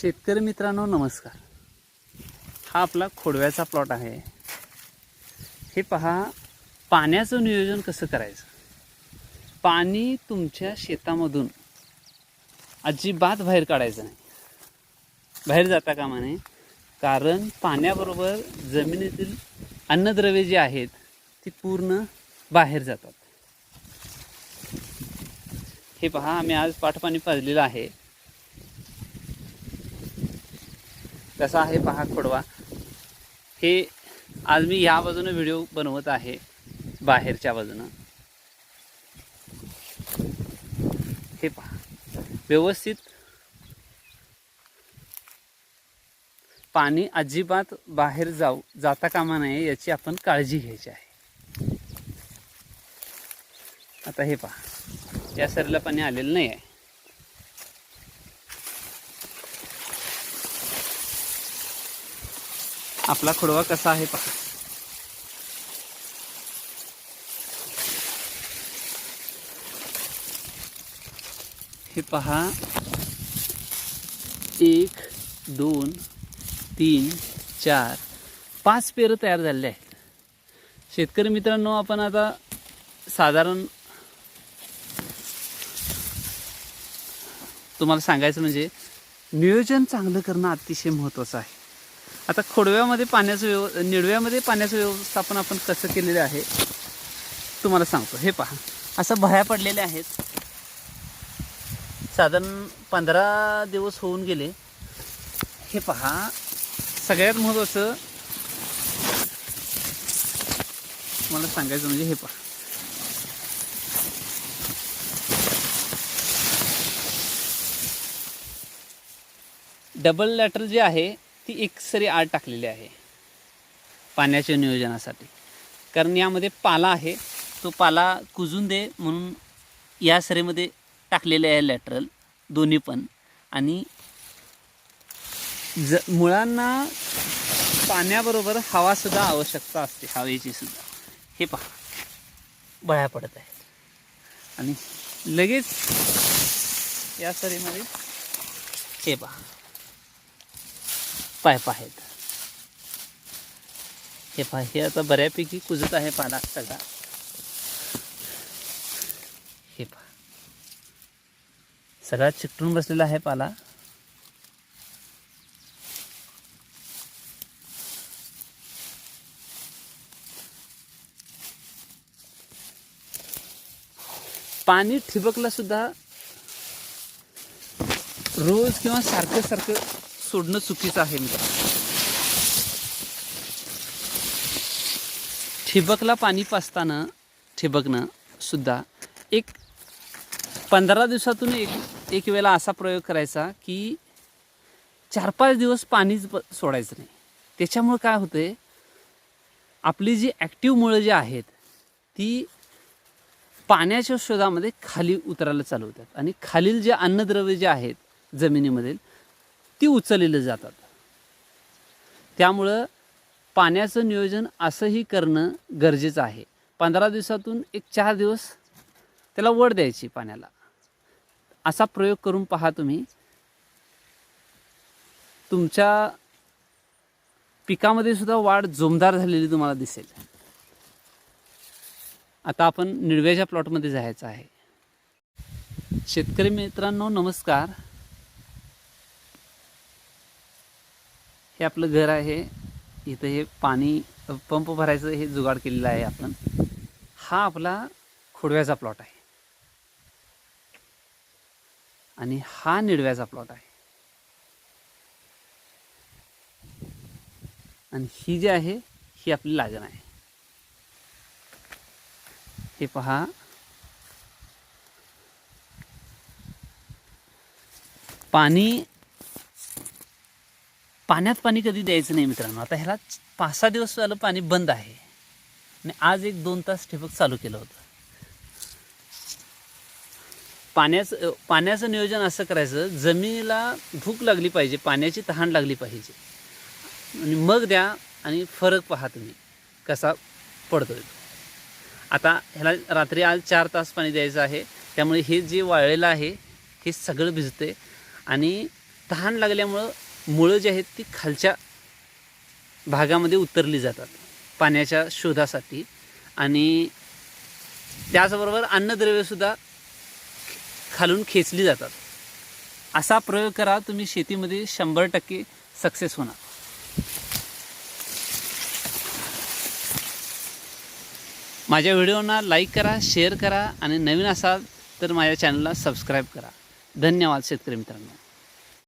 शेतकरी मित्रांनो नमस्कार. हा आपला खोडव्याचा प्लॉट आहे. हे पहा पाण्याचं नियोजन कसं करायचं? पाणी तुमच्या शेतामधून अजिबात बाहेर काढायचं नाही. बाहेर जाता कामा नये. कारण पाण्याबरोबर जमिनीतील अन्नद्रव्ये जी आहेत ती पूर्ण बाहेर जातात. हे पहा आम्ही आज पाठपाणी पाजलेलं आहे. कसा आहे पहा खोडवा. हे आज मी या बाजूनं व्हिडिओ बनवत आहे बाहेरच्या बाजूनं. हे पहा. व्यवस्थित पाणी अजिबात बाहेर जाऊ जाता कामा नये याची आपण काळजी घ्यायची आहे. आता हे पहा. या सरीला पाणी आलेलं नाही आहे आपला खोडवा कसा आहे पहा. हे पहा. एक दोन तीन चार. पाच पेरं तयार झालेले आहेत. शेतकरी मित्रांनो आपण आता साधारण तुम्हाला सांगायचं म्हणजे नियोजन चांगलं करणं अतिशय महत्त्वाचं आहे. आता खोडव्यामध्ये पाण्याचं व्यव निडव्यामध्ये पाण्याचं व्यवस्थापन आपण कसं केलेलं आहे तुम्हाला सांगतो. हे पहा. असं भया पडलेल्या आहेत. साधारण पंधरा दिवस होऊन गेले. हे पहा. सगळ्यात महत्त्वाचं मला सांगायचं म्हणजे हे पहा. डबल लॅटर जे आहे ती एक सरी आड टाकलेली आहे. पाण्याच्या नियोजनासाठी. कारण यामध्ये पाला आहे. तो पाला कुजून दे म्हणून या सरीमध्ये टाकलेले आहे लॅटरल दोन्ही पण. आणि ज मुळांना पाण्याबरोबर हवासुद्धा आवश्यकता असते. हवेची सुद्धा. हे पहा. बळ्या पडत आहेत. आणि लगेच या सरीमध्ये हे पहा. पाईप आहेत हे पहा हे आता बऱ्यापैकी कुजत आहे पाला सगळा. हे पहा. सगळा चिकटून बसलेला आहे पाला. पाणी ठिबकला सुद्धा रोज किंवा सारखं सारखं सोडणं चुकीचं आहे मित्र ठिबकला पाणी पाचताना ठिबकनं सुद्धा एक पंधरा दिवसातून एक एक वेळेला असा प्रयोग करायचा की चार पाच दिवस पाणीच सोडायचं नाही. त्याच्यामुळं काय होतंय आपली जी ॲक्टिव्ह मुळं जी आहेत ती पाण्याच्या शोधामध्ये खाली उतरायला चालवतात आणि खालील जे अन्नद्रव्य जे आहेत जमिनीमधील ती उचललेली जातात. त्यामुळं पाण्याचं नियोजन असंही करणं गरजेचं आहे. पंधरा दिवसातून एक चार दिवस त्याला वड द्यायची पाण्याला. असा प्रयोग करून पहा तुम्ही. तुमच्या पिकामध्ये सुद्धा वाढ जोमदार झालेली तुम्हाला दिसेल. आता आपण निडव्याच्या प्लॉटमध्ये जायचं आहे. शेतकरी मित्रांनो नमस्कार. हे आपलं घर आहे. इथं हे पाणी पंप भरायचं हे जुगाड केलेलं आहे आपण. हा आपला खोडव्याचा प्लॉट आहे. आणि हा निडव्याचा प्लॉट आहे. आणि ही जी आहे ही आपली लागण आहे. हे पहा. पाणी पाण्यात पाणी कधी द्यायचं नाही मित्रांनो. आता ह्याला पाच सहा दिवस झालं पाणी बंद आहे. आणि आज एक दोन तास ठिबक चालू केलं होतं. पाण्याचं पाण्याचं नियोजन असं करायचं जमिनीला भूक लागली पाहिजे पाण्याची तहान लागली पाहिजे. आणि मग द्या आणि फरक पहा तुम्ही कसा पडतोय. आता ह्याला रात्री आज चार तास पाणी द्यायचं आहे. त्यामुळे हे जे वाळलेलं आहे हे सगळं भिजते आणि तहान लागल्यामुळं मुळं जी आहेत ती खालच्या भागामध्ये उतरली जातात पाण्याच्या शोधासाठी. आणि त्याचबरोबर अन्नद्रव्यसुद्धा खालून खेचली जातात. असा प्रयोग करा तुम्ही शेतीमध्ये शंभर टक्के सक्सेस होणार. माझ्या व्हिडिओना लाईक करा शेअर करा आणि नवीन असाल तर माझ्या चॅनलला सबस्क्राईब करा. धन्यवाद शेतकरी मित्रांनो.